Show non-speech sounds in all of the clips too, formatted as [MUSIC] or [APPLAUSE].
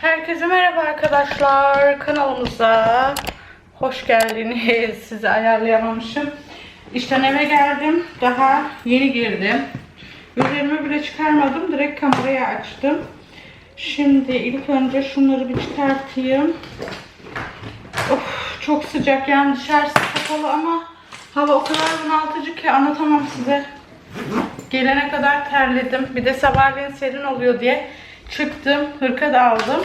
Herkese merhaba arkadaşlar. Kanalımıza hoş geldiniz. [LAUGHS] Sizi ayarlayamamışım. İşten eve geldim. Daha yeni girdim. Üzerimi bile çıkarmadım. Direkt kamerayı açtım. Şimdi ilk önce şunları bir çıkartayım. Of çok sıcak yani dışarısı kapalı ama hava o kadar bunaltıcı ki anlatamam size. Gelene kadar terledim. Bir de sabahleyin serin oluyor diye çıktım. Hırka da aldım.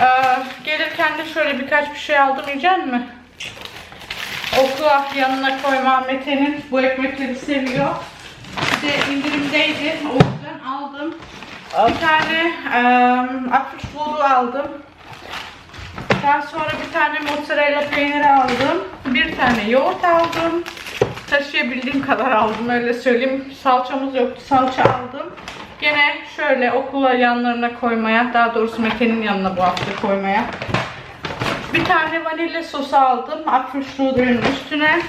Ee, gelirken de şöyle birkaç bir şey aldım. Yiyecek mi? Okula yanına koyma Mete'nin bu ekmekleri seviyor. Bir de indirimdeydi. O yüzden aldım. Bir tane um, apple aldım. Daha sonra bir tane mozzarella peyniri aldım. Bir tane yoğurt aldım. Taşıyabildiğim kadar aldım öyle söyleyeyim. Salçamız yoktu. Salça aldım. Gene şöyle okula yanlarına koymaya, daha doğrusu Mete'nin yanına bu hafta koymaya. Bir tane vanilya sosu aldım. Apfelstrudel'in üstüne.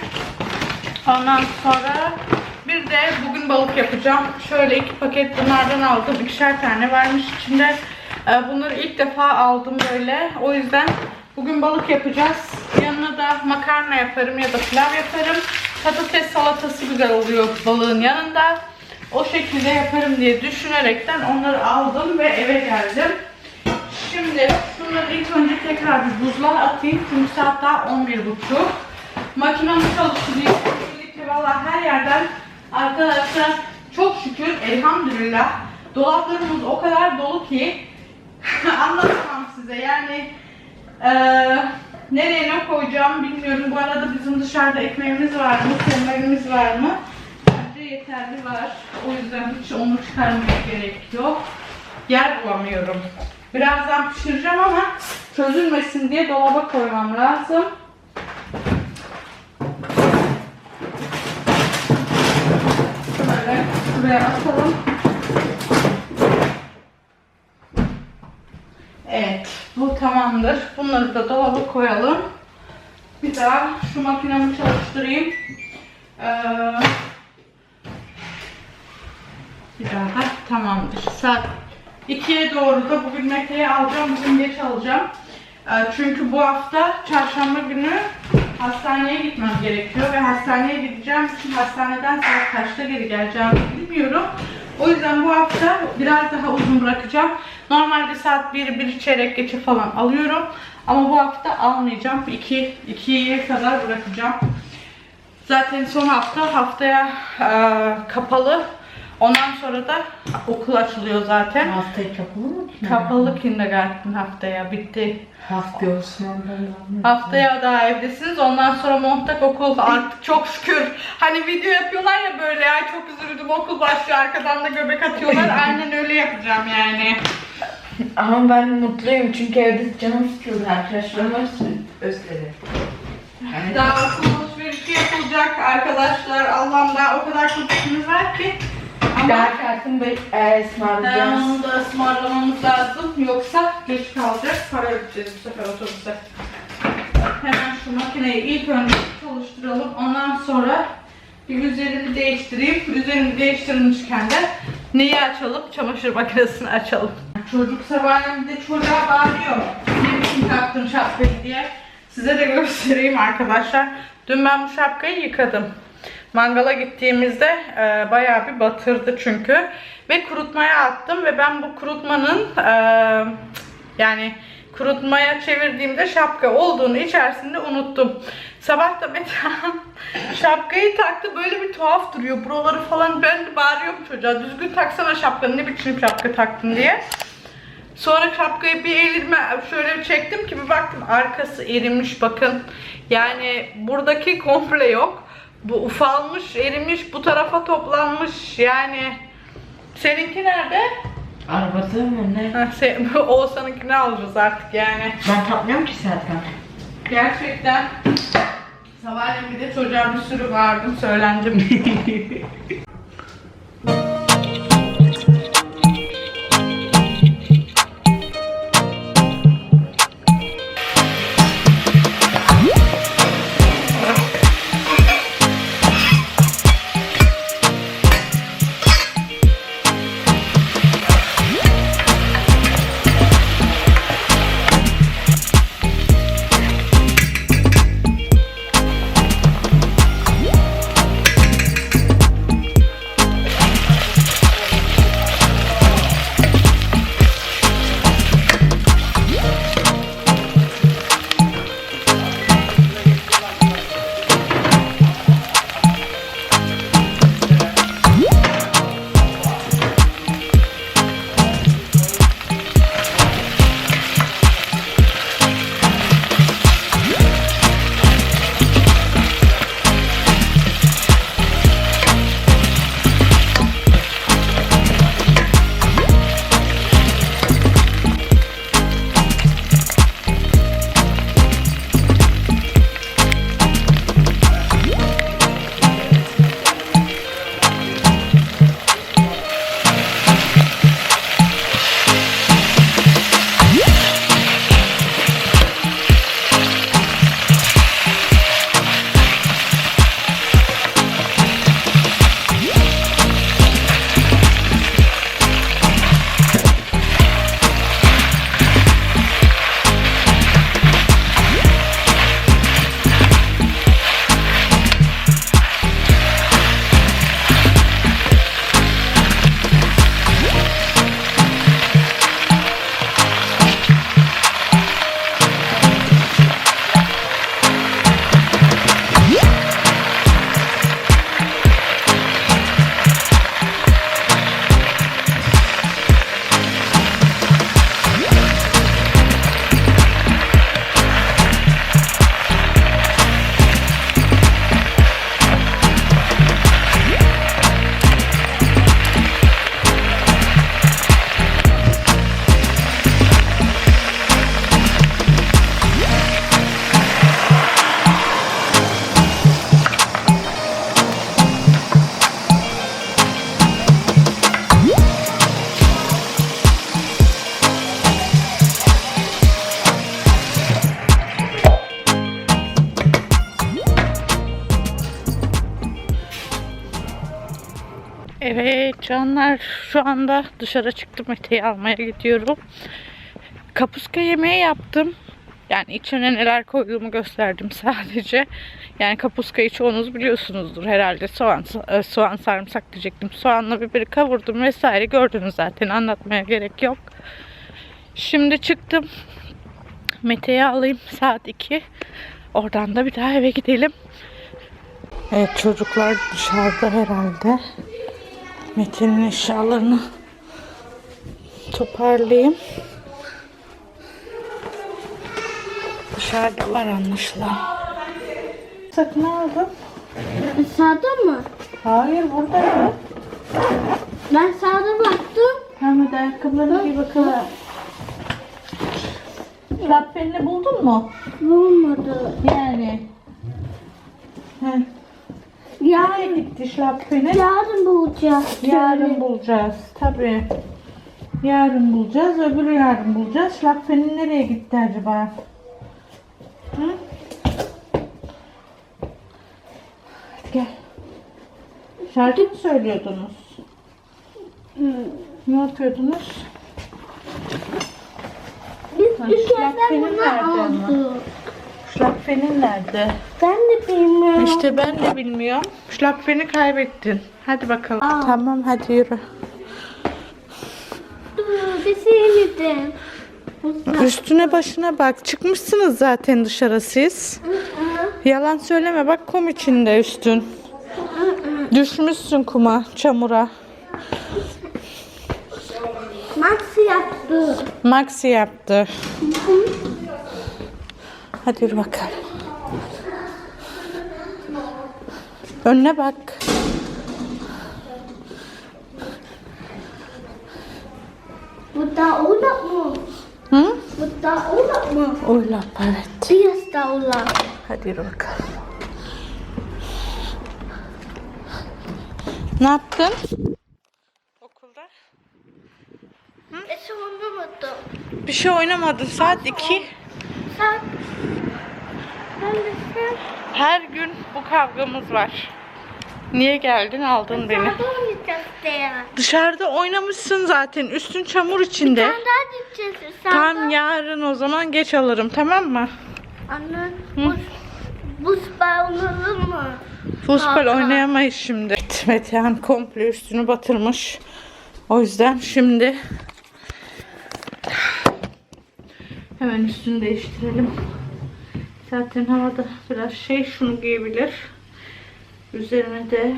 Ondan sonra bir de bugün balık yapacağım. Şöyle iki paket bunlardan aldım. İkişer tane varmış içinde. Ee, Bunları ilk defa aldım böyle. O yüzden bugün balık yapacağız. Yanına da makarna yaparım ya da pilav yaparım. Patates salatası güzel oluyor balığın yanında. O şekilde yaparım diye düşünerekten onları aldım ve eve geldim. Şimdi şunları ilk önce tekrar bir buzluğa atayım. Çünkü saat daha 11.30. Makinamı çalıştırayım. Birlikte valla her yerden arkadaşlar çok şükür elhamdülillah dolaplarımız o kadar dolu ki [LAUGHS] anlatamam size yani eee nereye ne koyacağım bilmiyorum. Bu arada bizim dışarıda ekmeğimiz var mı, kemerimiz var mı? Bence yeterli var. O yüzden hiç onu çıkarmaya gerek yok. Yer bulamıyorum. Birazdan pişireceğim ama çözülmesin diye dolaba koymam lazım. Böyle şuraya atalım. Evet, bu tamamdır. Bunları da dolaba koyalım. Bir daha şu makinemi çalıştırayım. Ee, bir daha da tamamdır. Saat 2'ye doğru da bugün Mete'yi alacağım. Bugün geç alacağım. Ee, çünkü bu hafta çarşamba günü hastaneye gitmem gerekiyor ve hastaneye gideceğim için hastaneden saat kaçta geri geleceğimi bilmiyorum. O yüzden bu hafta biraz daha uzun bırakacağım. Normalde saat 1, 1 çeyrek geçe falan alıyorum. Ama bu hafta almayacağım. 2, 2'ye kadar bırakacağım. Zaten son hafta haftaya e, kapalı. Ondan sonra da okul açılıyor zaten. Haftayı kapalı mı? Kapalı kindergarten haftaya bitti. Hafta olsun ondan. Haftaya daha evdesiniz. Ondan sonra montak okul artık çok şükür. Hani video yapıyorlar ya böyle ay çok üzüldüm okul başlıyor arkadan da göbek atıyorlar. [LAUGHS] Aynen öyle yapacağım yani. Ama ben mutluyum çünkü evde canım sıkıldı arkadaşlarıma özledim. Yani Daha okul alışverişi yapılacak arkadaşlar. Allah'ım daha o kadar çok işimiz var ki. Ama daha kartın bek e, ısmarlayacağız. onu da ısmarlamamız lazım. Yoksa geç kalacak. Para ödeyeceğiz bu sefer otobüse. Hemen şu makineyi ilk önce çalıştıralım. Ondan sonra bir üzerini değiştireyim. Üzerini değiştirilmişken de neyi açalım? Çamaşır makinesini açalım. Çocuk sabahleyin bir de çocuğa bağırıyor. Ne biçim taktın şapkayı diye. Size de göstereyim arkadaşlar. Dün ben bu şapkayı yıkadım. Mangala gittiğimizde e, bayağı bir batırdı çünkü. Ve kurutmaya attım ve ben bu kurutmanın e, yani kurutmaya çevirdiğimde şapka olduğunu içerisinde unuttum. Sabah da Metehan [LAUGHS] şapkayı taktı böyle bir tuhaf duruyor. Buraları falan ben de bağırıyorum çocuğa düzgün taksana şapkanı ne biçim şapka taktın diye. Sonra şapkayı bir elime şöyle çektim ki bir baktım arkası erimiş bakın. Yani buradaki komple yok. Bu ufalmış, erimiş, bu tarafa toplanmış. Yani seninki nerede? Arabada mı ne? Ha, sen, [LAUGHS] Oğuzhan'ınkini alacağız artık yani. Ben tatmıyorum ki zaten. Gerçekten sabahleyin bir de çocuğa bir sürü bağırdım, söylendim. [LAUGHS] Canlar şu anda dışarı çıktım. Mete'yi almaya gidiyorum. Kapuska yemeği yaptım. Yani içine neler koyduğumu gösterdim sadece. Yani kapuskayı çoğunuz biliyorsunuzdur herhalde. Soğan, e, soğan sarımsak diyecektim. Soğanla biberi kavurdum vesaire. Gördünüz zaten anlatmaya gerek yok. Şimdi çıktım. Mete'yi alayım saat 2. Oradan da bir daha eve gidelim. Evet çocuklar dışarıda herhalde. Mete'nin eşyalarını toparlayayım. Dışarıda var anlaşılan. Sakın aldım. Sağda mı? Hayır buradaydı. Ben sağda baktım. Hemen de ayakkabılarına bir bakalım. Şappenini buldun mu? Bulmadı. Yani. Yarın, Nereye gitti şlappeni? yarın bulacağız. Yarın bulacağız. Tabii. Yarın bulacağız. Öbürü yarın bulacağız. Şlappeni nereye gitti acaba? Hı? Hadi gel. Şarkı mı söylüyordunuz? Hı. Ne yapıyordunuz? Biz Ha, bir bunu nerede ama? aldık. Şlappeni nerede? Ben de bilmiyorum. İşte ben de bilmiyorum. Şlappeni kaybettin. Hadi bakalım. Aa. Tamam hadi yürü. Dur. Üstüne başına bak. Çıkmışsınız zaten dışarı siz. Yalan söyleme bak kum içinde üstün. Düşmüşsün kuma, çamura. Maxi yaptı. Maxi yaptı. Hadi yürü bakalım. Önüne bak. Bu da ulak mı? Hı? Bu da ulak mı? Oylap evet. Biraz da ulak. Hadi yürü bakalım. Ne yaptın? Okulda? E sormadım. Bir şey oynamadın. Saat 2. Sen... Her gün bu kavgamız var. Niye geldin aldın beni? Dışarıda oynamışsın zaten. Üstün çamur içinde. Sen daha gideceğiz. Sağda. Tam yarın o zaman geç alırım tamam mı? Anne, buz, oynadın mı? Kanka. oynayamayız şimdi. Metehan komple üstünü batırmış. O yüzden şimdi hemen üstünü değiştirelim. Zaten havada biraz şey şunu giyebilir. Üzerine de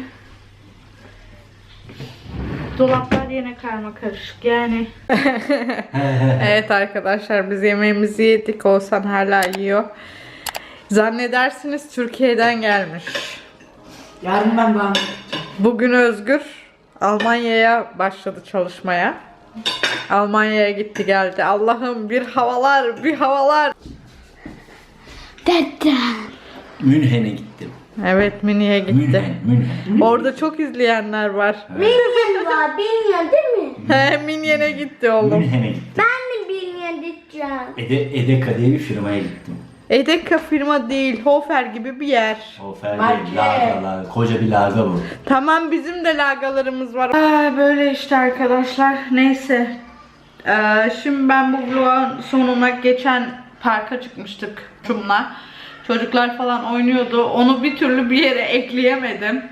dolaplar yine karma karışık yani. [LAUGHS] evet arkadaşlar biz yemeğimizi yedik. Olsan hala yiyor. Zannedersiniz Türkiye'den gelmiş. Yarın ben ben. Bugün Özgür Almanya'ya başladı çalışmaya. Almanya'ya gitti geldi. Allah'ım bir havalar bir havalar. Dede. Münhen'e gittim. Evet Mini'ye gitti. Münhen, Münhen. Orada çok izleyenler var. Bilmeyen var, bilmeyen değil mi? [LAUGHS] He Minyen'e gitti oğlum. Münhen'e gittim. Ben de bilmeyen diyeceğim. Ede, Edeka diye bir firmaya gittim. Edeka firma değil, Hofer gibi bir yer. O ferdi, Market. laga, laga, koca bir laga bu. Tamam bizim de lagalarımız var. Aa, böyle işte arkadaşlar. Neyse. Ee, şimdi ben bu vlogun sonuna geçen parka çıkmıştık Çum'la. Çocuklar falan oynuyordu. Onu bir türlü bir yere ekleyemedim.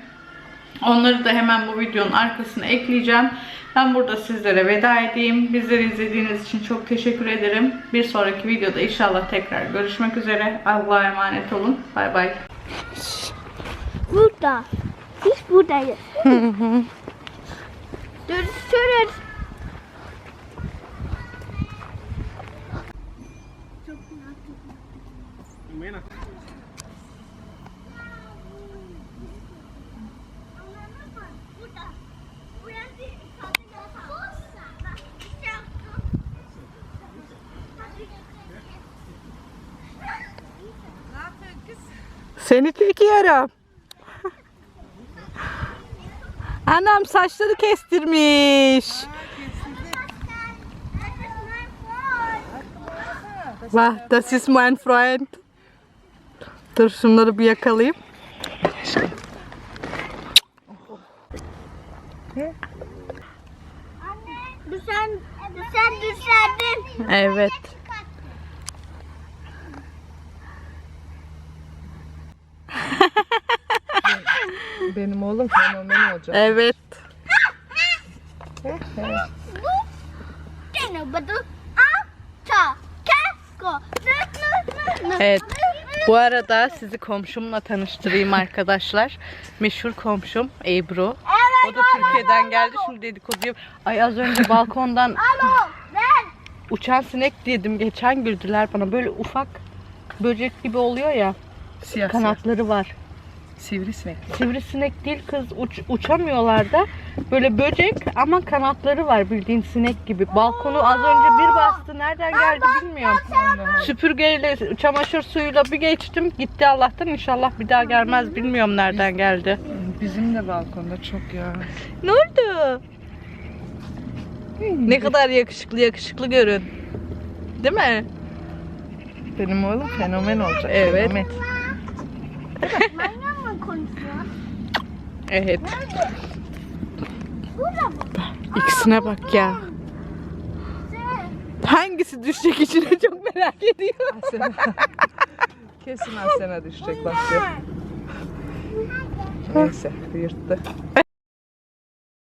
Onları da hemen bu videonun arkasına ekleyeceğim. Ben burada sizlere veda edeyim. Bizleri izlediğiniz için çok teşekkür ederim. Bir sonraki videoda inşallah tekrar görüşmek üzere. Allah'a emanet olun. Bay bay. Burada. Biz buradayız. Görüşürüz. [LAUGHS] Seni çekiyorum. Anam saçları kestirmiş. Vah, das ist mein Freund. Dur şunları bir yakalayayım. Anne, sen, sen düşerdin. Evet. [LAUGHS] Benim oğlum fenomen olacak. Evet. Evet. Bu arada sizi komşumla tanıştırayım arkadaşlar. Meşhur komşum Ebru. O da Türkiye'den geldi. Şimdi dedikodu yap- Ay az önce balkondan uçan sinek dedim. Geçen güldüler bana. Böyle ufak böcek gibi oluyor ya. Siyah Kanatları var. Sivrisinek. Sivrisinek değil kız uç, uçamıyorlar da. Böyle böcek ama kanatları var bildiğin sinek gibi. Balkonu az önce bir bastı. Nereden geldi bilmiyorum. Süpürgeyle çamaşır suyuyla bir geçtim. Gitti Allah'tan inşallah bir daha gelmez. Bilmiyorum nereden geldi. Bizim de balkonda çok ya. Ne oldu? Ne kadar yakışıklı yakışıklı görün. Değil mi? Benim oğlum fenomen olacak. Evet. Fenomen. Manyak mı konuşuyor? Evet. Burada mı? İkisine bak ya. Hangisi düşecek içine çok merak ediyorum. Asena. Kesin Asena düşecek bak ya. Neyse yırttı.